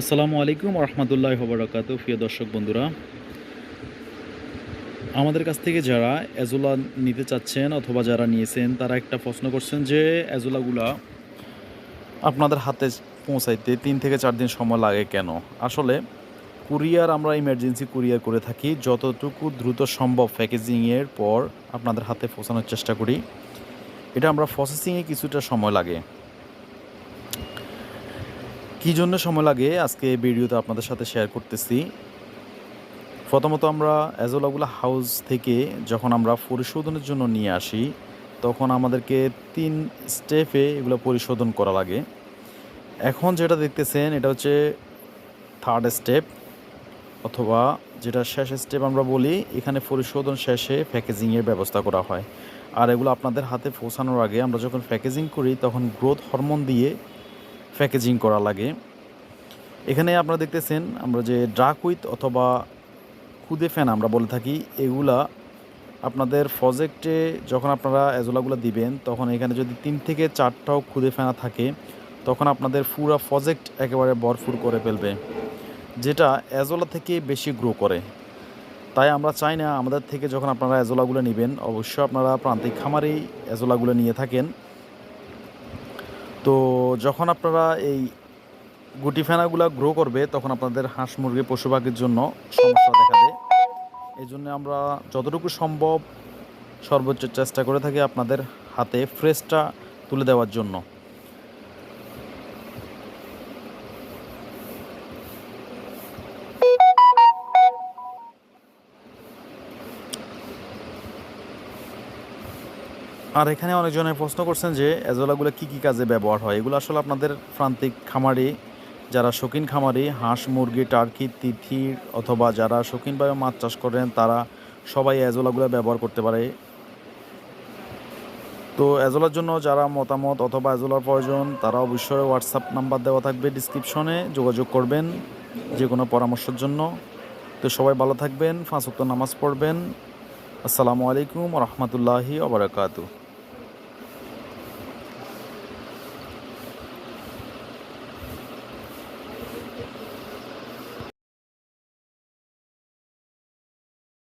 আসসালামু আলাইকুম রহমতুল্লাহ ববরকাত প্রিয় দর্শক বন্ধুরা, আমাদের কাছ থেকে যারা এজোলা নিতে চাচ্ছেন অথবা যারা নিয়েছেন, তারা একটা প্রশ্ন করছেন যে, এজোলাগুলা আপনাদের হাতে পৌঁছাইতে তিন থেকে চার দিন সময় লাগে কেন? আসলে কুরিয়ার আমরা ইমার্জেন্সি কুরিয়ার করে থাকি, যতটুকু দ্রুত সম্ভব প্যাকেজিংয়ের পর আপনাদের হাতে পৌঁছানোর চেষ্টা করি। এটা আমরা প্রসেসিংয়ে কিছুটা সময় লাগে। কী জন্য সময় লাগে? আজকে ভিডিওতে আপনাদের সাথে শেয়ার করতেছি। প্রথমত আমরা অ্যাজোলাগুলা হাউস থেকে যখন আমরা পরিশোধনের জন্য নিয়ে আসি, তখন আমাদেরকে তিন স্টেপে এগুলো পরিশোধন করা লাগে। এখন যেটা দেখতেছেন, এটা হচ্ছে থার্ড স্টেপ অথবা যেটা শেষ স্টেপ আমরা বলি, এখানে পরিশোধন শেষে প্যাকেজিংয়ের ব্যবস্থা করা হয়। আর এগুলো আপনাদের হাতে পৌঁছানোর আগে আমরা যখন প্যাকেজিং করি, তখন গ্রোথ হরমোন দিয়ে প্যাকেজিং করা লাগে। এখানে আপনারা দেখতেছেন আমরা যে ড্রাক উইথ অথবা খুদে ফ্যান আমরা বলে থাকি, এগুলা আপনাদের প্রজেক্টে যখন আপনারা এজোলাগুলো দিবেন, তখন এখানে যদি তিন থেকে চারটাও খুদে ফেনা থাকে, তখন আপনাদের পুরো প্রজেক্ট একেবারে ভরপুর করে ফেলবে, যেটা এজোলা থেকে বেশি গ্রো করে। তাই আমরা চাই না আমাদের থেকে যখন আপনারা এজোলাগুলো নেবেন, অবশ্যই আপনারা প্রান্তিক খামারেই এজোলাগুলো নিয়ে থাকেন। তো যখন আপনারা এই গুটি ফেনাগুলো গ্রো করবে, তখন আপনাদের হাঁস মুরগি পশু পাখির জন্য সমস্যা দেখা দেয়। এই জন্য আমরা যতটুকু সম্ভব সর্বোচ্চ চেষ্টা করে থাকি আপনাদের হাতে ফ্রেশটা তুলে দেওয়ার জন্য। আর এখানে অনেকজনে প্রশ্ন করছেন যে এজোলাগুলো কী কী কাজে ব্যবহার হয়? এগুলো আসলে আপনাদের প্রান্তিক খামারি, যারা শৌখিন খামারি, হাঁস, মুরগি, টার্কি তিথির অথবা যারা শৌখিনভাবে মাছ চাষ করেন, তারা সবাই এজোলাগুলো ব্যবহার করতে পারে। তো এজোলার জন্য যারা মতামত অথবা এজোলার প্রয়োজন, তারা অবশ্যই হোয়াটসঅ্যাপ নাম্বার দেওয়া থাকবে ডিসক্রিপশনে যোগাযোগ করবেন যে কোনো পরামর্শের জন্য। তো সবাই ভালো থাকবেন ফাঁস নামাজ পড়বেন। আসসালামু আলাইকুম রহমতুল্লাহি ওবরাকাতু